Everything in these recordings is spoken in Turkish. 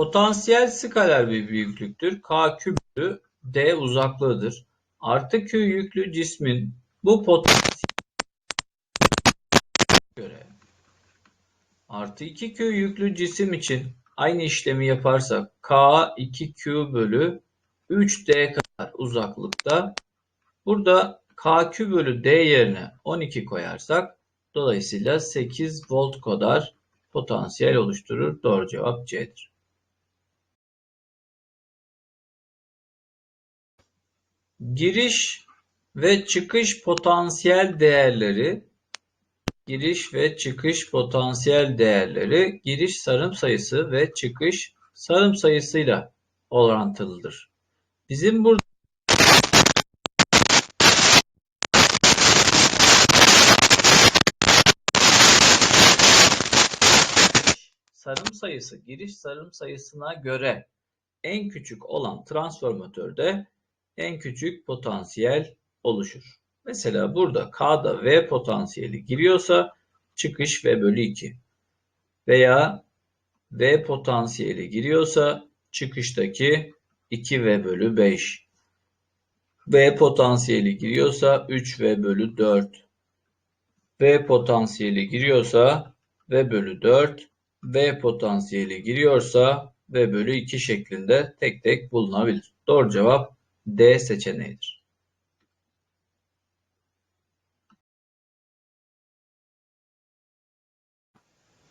Potansiyel skaler bir büyüklüktür. K küp bölü D uzaklığıdır. Artı Q yüklü cismin bu potansiyel göre artı 2Q yüklü cisim için aynı işlemi yaparsak K 2Q bölü 3D kadar uzaklıkta burada KQ bölü D yerine 12 koyarsak dolayısıyla 8 volt kadar potansiyel oluşturur. Doğru cevap C'dir. Giriş ve çıkış potansiyel değerleri giriş ve çıkış potansiyel değerleri giriş sarım sayısı ve çıkış sarım sayısıyla orantılıdır. Bizim burada sarım sayısı giriş sarım sayısına göre en küçük olan transformatörde en küçük potansiyel oluşur. Mesela burada K'da V potansiyeli giriyorsa çıkış V bölü 2 veya V potansiyeli giriyorsa çıkıştaki 2V bölü 5 V potansiyeli giriyorsa 3V bölü 4 V potansiyeli giriyorsa V bölü 4 V potansiyeli giriyorsa V bölü 2 şeklinde tek tek bulunabilir. Doğru cevap D seçeneğidir.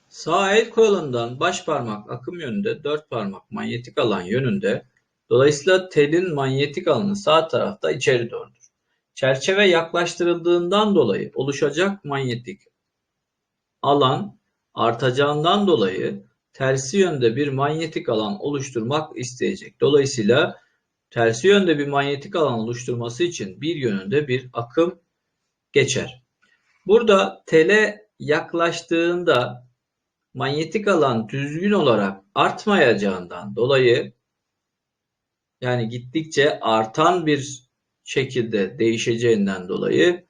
Sağ el kolundan baş parmak akım yönünde, dört parmak manyetik alan yönünde. Dolayısıyla telin manyetik alanı sağ tarafta içeri doğrudur. Çerçeve yaklaştırıldığından dolayı oluşacak manyetik alan artacağından dolayı tersi yönde bir manyetik alan oluşturmak isteyecek. Dolayısıyla tersi yönde bir manyetik alan oluşturması için bir yönünde bir akım geçer. Burada tele yaklaştığında manyetik alan düzgün olarak artmayacağından dolayı yani gittikçe artan bir şekilde değişeceğinden dolayı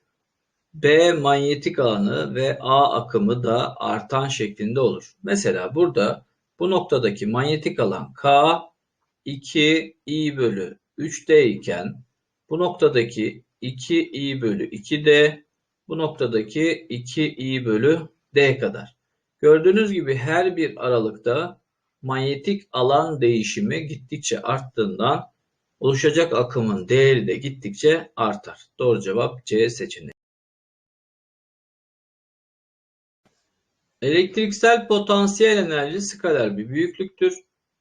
B manyetik alanı ve A akımı da artan şeklinde olur. Mesela burada bu noktadaki manyetik alan K 2 i bölü 3D iken bu noktadaki 2 i bölü 2D bu noktadaki 2 i bölü D kadar. Gördüğünüz gibi her bir aralıkta manyetik alan değişimi gittikçe arttığından oluşacak akımın değeri de gittikçe artar. Doğru cevap C seçeneği. Elektriksel potansiyel enerji skaler bir büyüklüktür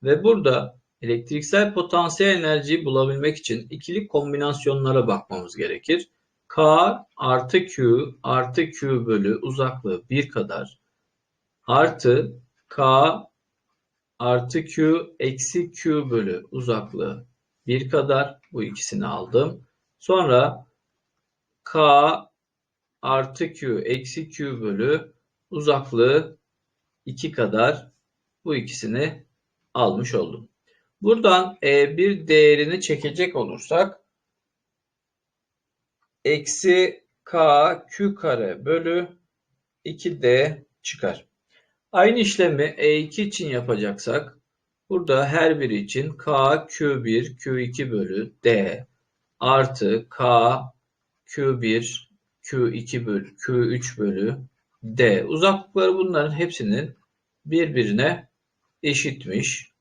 ve burada elektriksel potansiyel enerjiyi bulabilmek için ikili kombinasyonlara bakmamız gerekir. K artı Q artı Q bölü uzaklığı 1 kadar artı K artı Q eksi Q bölü uzaklığı 1 kadar bu ikisini aldım. Sonra K artı Q eksi Q bölü uzaklığı 2 kadar bu ikisini almış oldum. Buradan E1 değerini çekecek olursak eksi K Q kare bölü 2D çıkar. Aynı işlemi E2 için yapacaksak burada her biri için K Q1 Q2 bölü D artı K Q1 Q2 bölü Q3 bölü D. Uzaklıkları bunların hepsinin birbirine eşitmiş.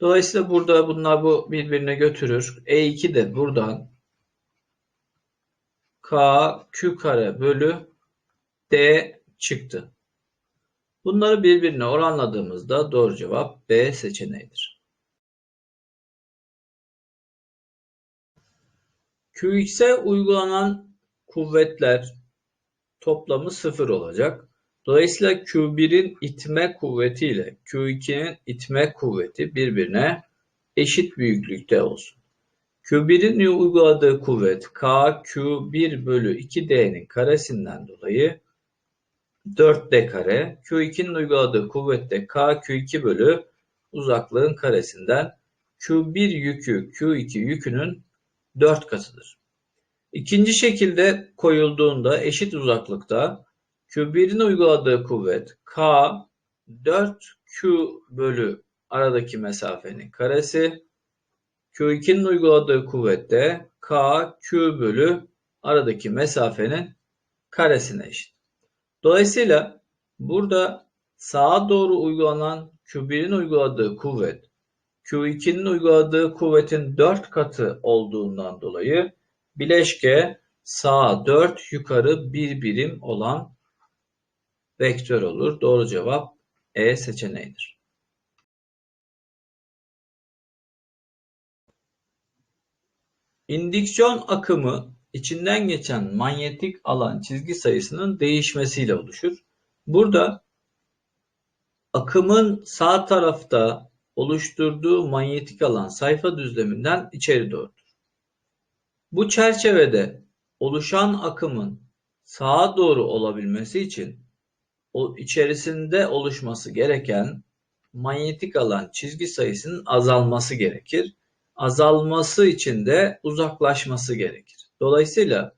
Dolayısıyla burada bunlar bu birbirine götürür. E2 de buradan K Q kare bölü D çıktı. Bunları birbirine oranladığımızda doğru cevap B seçeneğidir. QX'e uygulanan kuvvetler toplamı sıfır olacak. Dolayısıyla Q1'in itme kuvveti ile Q2'nin itme kuvveti birbirine eşit büyüklükte olsun. Q1'in uyguladığı kuvvet K Q1 bölü 2D'nin karesinden dolayı 4D kare. Q2'nin uyguladığı kuvvet de K Q2 bölü uzaklığın karesinden Q1 yükü Q2 yükünün 4 katıdır. İkinci şekilde koyulduğunda eşit uzaklıkta Q1'in uyguladığı kuvvet K 4 Q bölü aradaki mesafenin karesi. Q2'nin uyguladığı kuvvette K Q bölü aradaki mesafenin karesine eşit. Dolayısıyla burada sağa doğru uygulanan Q1'in uyguladığı kuvvet Q2'nin uyguladığı kuvvetin 4 katı olduğundan dolayı bileşke sağa 4 yukarı 1 birim olan vektör olur. Doğru cevap E seçeneğidir. İndüksiyon akımı içinden geçen manyetik alan çizgi sayısının değişmesiyle oluşur. Burada akımın sağ tarafta oluşturduğu manyetik alan sayfa düzleminden içeri doğrudur. Bu çerçevede oluşan akımın sağa doğru olabilmesi için içerisinde oluşması gereken manyetik alan çizgi sayısının azalması gerekir. Azalması için de uzaklaşması gerekir. Dolayısıyla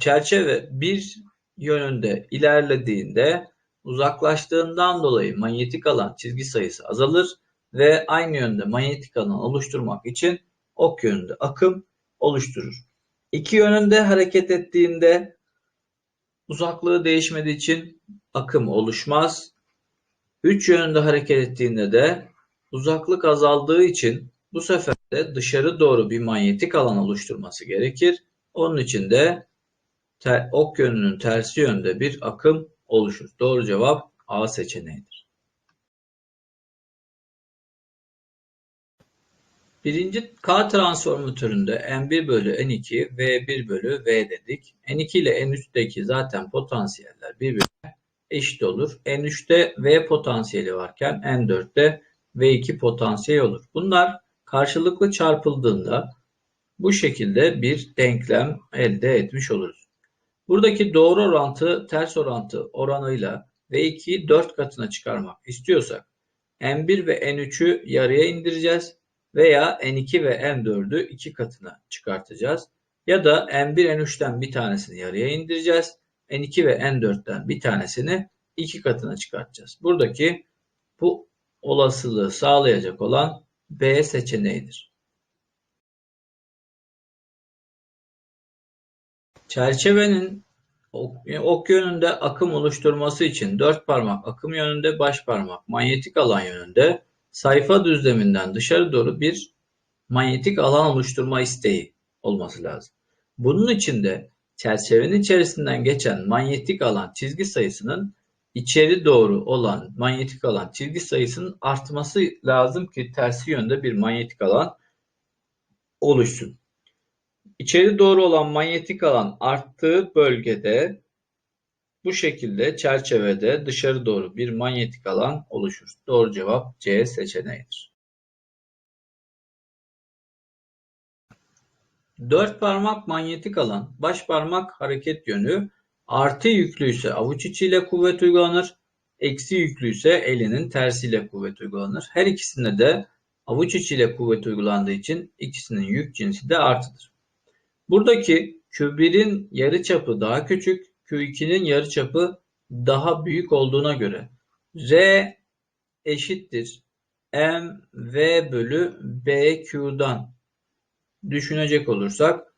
çerçeve bir yönünde ilerlediğinde uzaklaştığından dolayı manyetik alan çizgi sayısı azalır ve aynı yönde manyetik alan oluşturmak için ok yönünde akım oluşturur. İki yönünde hareket ettiğinde uzaklığı değişmediği için akım oluşmaz. Üç yönünde hareket ettiğinde de uzaklık azaldığı için bu sefer de dışarı doğru bir manyetik alan oluşturması gerekir. Onun için de ok yönünün tersi yönde bir akım oluşur. Doğru cevap A seçeneğidir. Birinci K transformatöründe N1 bölü N2 V1 bölü V dedik. N2 ile N3'teki zaten potansiyeller birbirine eşit olur. N3'te V potansiyeli varken N4'te V2 potansiyeli olur. Bunlar karşılıklı çarpıldığında bu şekilde bir denklem elde etmiş oluruz. Buradaki doğru orantı ters orantı oranıyla V2'yi 4 katına çıkarmak istiyorsak N1 ve N3'ü yarıya indireceğiz veya N2 ve N4'ü 2 katına çıkartacağız. Ya da N1, N3'ten bir tanesini yarıya indireceğiz. N2 ve N4'ten bir tanesini 2 katına çıkartacağız. Buradaki bu olasılığı sağlayacak olan B seçeneğidir. Çerçevenin ok yönünde akım oluşturması için dört parmak akım yönünde, baş parmak manyetik alan yönünde sayfa düzleminden dışarı doğru bir manyetik alan oluşturma isteği olması lazım. Bunun için de çerçevenin içerisinden geçen manyetik alan çizgi sayısının içeri doğru olan manyetik alan çizgi sayısının artması lazım ki tersi yönde bir manyetik alan oluşsun. İçeri doğru olan manyetik alan arttığı bölgede bu şekilde çerçevede dışarı doğru bir manyetik alan oluşur. Doğru cevap C seçeneğidir. Dört parmak manyetik alan, baş parmak hareket yönü, artı yüklüyse avuç içiyle kuvvet uygulanır, eksi yüklüyse elinin tersiyle kuvvet uygulanır. Her ikisinde de avuç içiyle kuvvet uygulandığı için ikisinin yük cinsi de artıdır. Buradaki Q1'in yarıçapı daha küçük, Q2'nin yarıçapı daha büyük olduğuna göre R eşittir M V bölü B Q'dan düşünecek olursak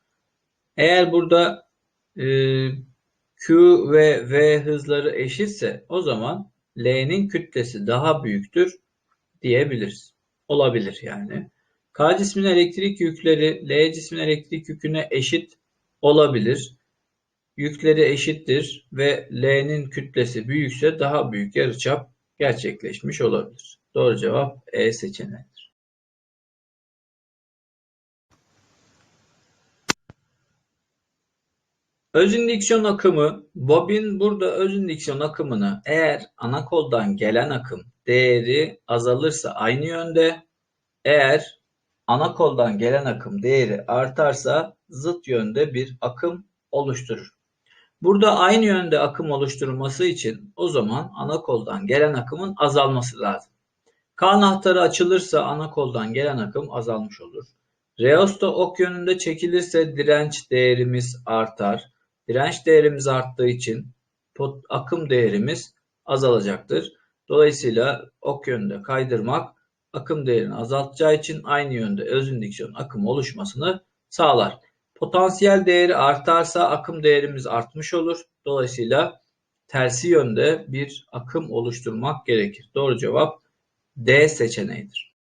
eğer burada e, Q ve V hızları eşitse o zaman L'nin kütlesi daha büyüktür diyebiliriz. Olabilir yani. K cismin elektrik yükleri L cismin elektrik yüküne eşit olabilir. Yükleri eşittir ve L'nin kütlesi büyükse daha büyük yarıçap gerçekleşmiş olabilir. Doğru cevap E seçeneğidir. Öz indüksiyon akımı, bobin burada öz indüksiyon akımını eğer ana koldan gelen akım değeri azalırsa aynı yönde, eğer ana koldan gelen akım değeri artarsa zıt yönde bir akım oluşturur. Burada aynı yönde akım oluşturulması için o zaman ana koldan gelen akımın azalması lazım. K anahtarı açılırsa ana koldan gelen akım azalmış olur. Reosta ok yönünde çekilirse direnç değerimiz artar. Direnç değerimiz arttığı için akım değerimiz azalacaktır. Dolayısıyla ok yönünde kaydırmak akım değerini azaltacağı için aynı yönde öz indüksiyon akım oluşmasını sağlar. Potansiyel değeri artarsa akım değerimiz artmış olur. Dolayısıyla tersi yönde bir akım oluşturmak gerekir. Doğru cevap D seçeneğidir.